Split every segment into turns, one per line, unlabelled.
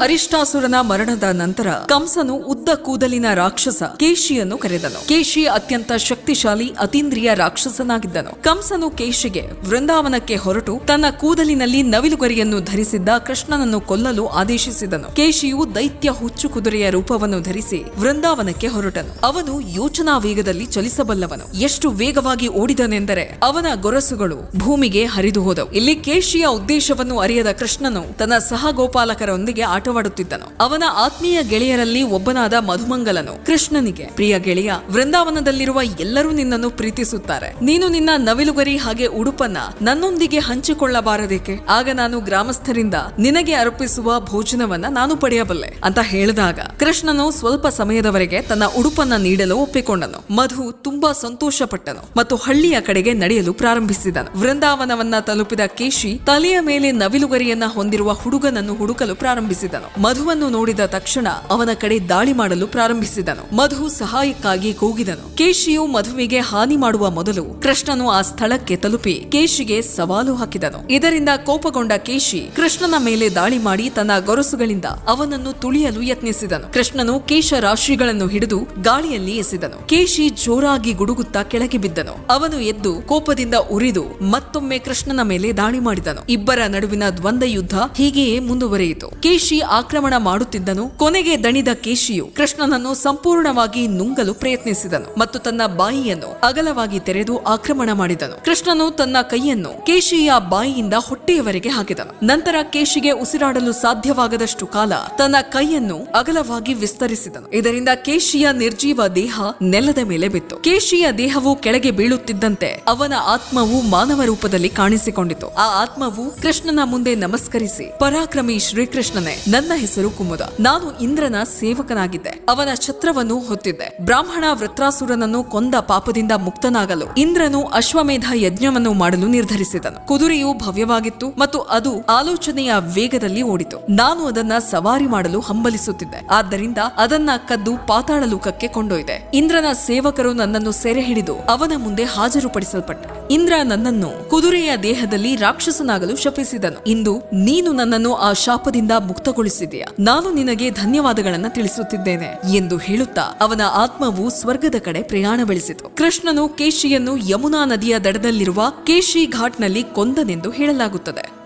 ಅರಿಷ್ಟಾಸುರನ ಮರಣದ ನಂತರ ಕಂಸನು ಉದ್ದ ಕೂದಲಿನ ರಾಕ್ಷಸ ಕೇಶಿಯನ್ನು ಕರೆದನು. ಕೇಶಿ ಅತ್ಯಂತ ಶಕ್ತಿಶಾಲಿ ಅತೀಂದ್ರಿಯ ರಾಕ್ಷಸನಾಗಿದ್ದನು. ಕಂಸನು ಕೇಶಿಗೆ ವೃಂದಾವನಕ್ಕೆ ಹೊರಟು ತನ್ನ ಕೂದಲಿನಲ್ಲಿ ನವಿಲುಗರಿಯನ್ನು ಧರಿಸಿದ್ದ ಕೃಷ್ಣನನ್ನು ಕೊಲ್ಲಲು ಆದೇಶಿಸಿದನು. ಕೇಶಿಯು ದೈತ್ಯ ಹುಚ್ಚು ಕುದುರೆಯ ರೂಪವನ್ನು ಧರಿಸಿ ವೃಂದಾವನಕ್ಕೆ ಹೊರಟನು. ಅವನು ಯೋಚನಾ ವೇಗದಲ್ಲಿ ಚಲಿಸಬಲ್ಲವನು. ಎಷ್ಟು ವೇಗವಾಗಿ ಓಡಿದನೆಂದರೆ ಅವನ ಗೊರಸುಗಳು ಭೂಮಿಗೆ ಹರಿದು ಹೋದವು. ಇಲ್ಲಿ ಕೇಶಿಯ ಉದ್ದೇಶವನ್ನು ಅರಿಯದ ಕೃಷ್ಣನು ತನ್ನ ಸಹಗೋಪಾಲಕರೊಂದಿಗೆ ಆಟವಾಡುತ್ತಿದ್ದನು. ಅವನ ಆತ್ಮೀಯ ಗೆಳೆಯರಲ್ಲಿ ಒಬ್ಬನಾದ ಮಧುಮಂಗಲನು ಕೃಷ್ಣನಿಗೆ, ಪ್ರಿಯ ಗೆಳೆಯ, ವೃಂದಾವನದಲ್ಲಿರುವ ಎಲ್ಲರೂ ನಿನ್ನನ್ನು ಪ್ರೀತಿಸುತ್ತಾರೆ. ನೀನು ನಿನ್ನ ನವಿಲುಗರಿ ಹಾಗೆ ಉಡುಪನ್ನ ನನ್ನೊಂದಿಗೆ ಹಂಚಿಕೊಳ್ಳಬಾರದೇಕೆ? ಆಗ ನಾನು ಗ್ರಾಮಸ್ಥರಿಂದ ನಿನಗೆ ಅರ್ಪಿಸುವ ಭೋಜನವನ್ನ ನಾನು ಪಡೆಯಬಲ್ಲೆ. ಅಂತ ಹೇಳಿದಾಗ ಕೃಷ್ಣನು ಸ್ವಲ್ಪ ಸಮಯದವರೆಗೆ ತನ್ನ ಉಡುಪನ್ನ ನೀಡಲು ಒಪ್ಪಿಕೊಂಡನು. ಮಧು ತುಂಬಾ ಸಂತೋಷಪಟ್ಟನು ಮತ್ತು ಹಳ್ಳಿಯ ಕಡೆಗೆ ನಡೆಯಲು ಪ್ರಾರಂಭಿಸಿದನು. ವೃಂದಾವನವನ್ನ ತಲುಪಿದ ಕೇಶಿ ತಲೆಯ ಮೇಲೆ ನವಿಲುಗರಿಯನ್ನ ಹೊಂದಿರುವ ಹುಡುಗನನ್ನು ಹುಡುಕಲು ಪ್ರಾರಂಭಿಸಿದನು. ಮಧುವನ್ನು ನೋಡಿದ ತಕ್ಷಣ ಅವನ ಕಡೆ ದಾಳಿ ಮಾಡಲು ಪ್ರಾರಂಭಿಸಿದನು. ಮಧು ಸಹಾಯಕ್ಕಾಗಿ ಕೂಗಿದನು. ಕೇಶಿಯು ಮಧುವಿಗೆ ಹಾನಿ ಮಾಡುವ ಮೊದಲು ಕೃಷ್ಣನು ಆ ಸ್ಥಳಕ್ಕೆ ತಲುಪಿ ಕೇಶಿಗೆ ಸವಾಲು ಹಾಕಿದನು. ಇದರಿಂದ ಕೋಪಗೊಂಡ ಕೇಶಿ ಕೃಷ್ಣನ ಮೇಲೆ ದಾಳಿ ಮಾಡಿ ತನ್ನ ಗೊರಸುಗಳಿಂದ ಅವನನ್ನು ತುಳಿಯಲು ಯತ್ನಿಸಿದನು. ಕೃಷ್ಣನು ಕೇಶ ರಾಶಿಗಳನ್ನು ಹಿಡಿದು ಗಾಳಿಯಲ್ಲಿ ಎಸೆದನು. ಕೇಶಿ ಜೋರಾಗಿ ಗುಡುಗುತ್ತಾ ಕೆಳಗೆ ಬಿದ್ದನು. ಅವನು ಎದ್ದು ಕೋಪದಿಂದ ಉರಿದು ಮತ್ತೊಮ್ಮೆ ಕೃಷ್ಣನ ಮೇಲೆ ದಾಳಿ ಮಾಡಿದನು. ಇಬ್ಬರ ನಡುವಿನ ದ್ವಂದ್ವ ಯುದ್ಧ ಹೀಗೆಯೇ ಮುಂದುವರೆಯಿತು. ಕೇಶಿ ಆಕ್ರಮಣ ಮಾಡುತ್ತಿದ್ದನು. ಕೊನೆಗೆ ದಣಿದ ಕೇಶಿಯು ಕೃಷ್ಣನನ್ನು ಸಂಪೂರ್ಣವಾಗಿ ನುಂಗಲು ಪ್ರಯತ್ನಿಸಿದನು ಮತ್ತು ತನ್ನ ಬಾಯಿಯನ್ನು ಅಗಲವಾಗಿ ತೆರೆದು ಆಕ್ರಮಣ ಮಾಡಿದನು. ಕೃಷ್ಣನು ತನ್ನ ಕೈಯನ್ನು ಕೇಶಿಯ ಬಾಯಿಯಿಂದ ಹೊಟ್ಟೆಯವರೆಗೆ ಹಾಕಿದನು. ನಂತರ ಕೇಶಿಗೆ ಉಸಿರಾಡಲು ಸಾಧ್ಯವಾಗದಷ್ಟು ಕಾಲ ತನ್ನ ಕೈಯನ್ನು ಅಗಲವಾಗಿ ವಿಸ್ತರಿಸಿದನು. ಇದರಿಂದ ಕೇಶಿಯ ನಿರ್ಜೀವ ದೇಹ ನೆಲದ ಮೇಲೆ ಬಿತ್ತು. ಕೇಶಿಯ ದೇಹವು ಕೆಳಗೆ ಬೀಳುತ್ತಿದ್ದಂತೆ ಅವನ ಆತ್ಮವು ಮಾನವ ರೂಪದಲ್ಲಿ ಕಾಣಿಸಿಕೊಂಡಿತು. ಆ ಆತ್ಮವು ಕೃಷ್ಣನ ಮುಂದೆ ನಮಸ್ಕರಿಸಿ, ಪರಾಕ್ರಮಿ ಶ್ರೀಕೃಷ್ಣನೇ ನನ್ನ ಹೆಸರು ಕುಮುದ. ನಾನು ಇಂದ್ರನ ಸೇವಕನಾಗಿದ್ದೆ. ಅವನ ಛತ್ರವನ್ನು ಹೊತ್ತಿದ್ದೆ. ಬ್ರಾಹ್ಮಣ ವೃತ್ರಾಸುರನನ್ನು ಕೊಂದ ಪಾಪದಿಂದ ಮುಕ್ತನಾಗಲು ಇಂದ್ರನು ಅಶ್ವಮೇಧ ಯಜ್ಞವನ್ನು ಮಾಡಲು ನಿರ್ಧರಿಸಿದನು. ಕುದುರೆಯು ಭವ್ಯವಾಗಿತ್ತು ಮತ್ತು ಅದು ಆಲೋಚನೆಯ ವೇಗದಲ್ಲಿ ಓಡಿತು. ನಾನು ಅದನ್ನ ಸವಾರಿ ಮಾಡಲು ಹಂಬಲಿಸುತ್ತಿದ್ದೆ. ಆದ್ದರಿಂದ ಅದನ್ನ ಕದ್ದು ಪಾತಾಳ ಲೋಕಕ್ಕೆ ಕೊಂಡೊಯ್ದೆ. ಇಂದ್ರನ ಸೇವಕರು ನನ್ನನ್ನು ಸೆರೆ ಹಿಡಿದು ಅವನ ಮುಂದೆ ಹಾಜರುಪಡಿಸಲ್ಪಟ್ಟೆ ಇಂದ್ರ ನನ್ನನ್ನು ಕುದುರೆಯ ದೇಹದಲ್ಲಿ ರಾಕ್ಷಸನಾಗಲು ಶಪಿಸಿದನು. ಇಂದು ನೀನು ನನ್ನನ್ನು ಆ ಶಾಪದಿಂದ ಮುಕ್ತಗೊಳಿಸಿದೆಯಾ? ನಾನು ನಿನಗೆ ಧನ್ಯವಾದಗಳನ್ನ ತಿಳಿಸುತ್ತಿದ್ದೇನೆ ಎಂದು ಹೇಳುತ್ತಾ ಅವನ ಆತ್ಮವು ಸ್ವರ್ಗದ ಕಡೆ ಪ್ರಯಾಣ ಬೆಳೆಸಿತು ಕೃಷ್ಣನು ಕೇಶಿಯನ್ನು ಯಮುನಾ ನದಿಯ ದಡದಲ್ಲಿರುವ ಕೇಶಿ ಘಾಟ್ನಲ್ಲಿ ಕೊಂದನೆಂದು ಹೇಳಲಾಗುತ್ತದೆ.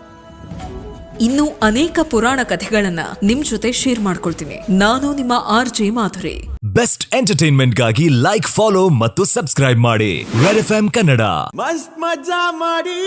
ಇನ್ನು ಅನೇಕ ಪುರಾಣ ಕಥೆಗಳನ್ನ ನಿಮ್ ಜೊತೆ ಶೇರ್ ಮಾಡ್ಕೊಳ್ತೀನಿ. ನಾನು ನಿಮ್ಮ ಆರ್ ಜೆ ಮಾಧುರಿ.
ಬೆಸ್ಟ್ ಎಂಟರ್ಟೈನ್ಮೆಂಟ್ಗಾಗಿ ಲೈಕ್ ಫಾಲೋ ಮತ್ತು ಸಬ್ಸ್ಕ್ರೈಬ್ ಮಾಡಿ. ರೆಡ್ ಎಫ್ ಕನ್ನಡ
ಮಸ್ತ್ ಮಜಾ ಮಾಡಿ.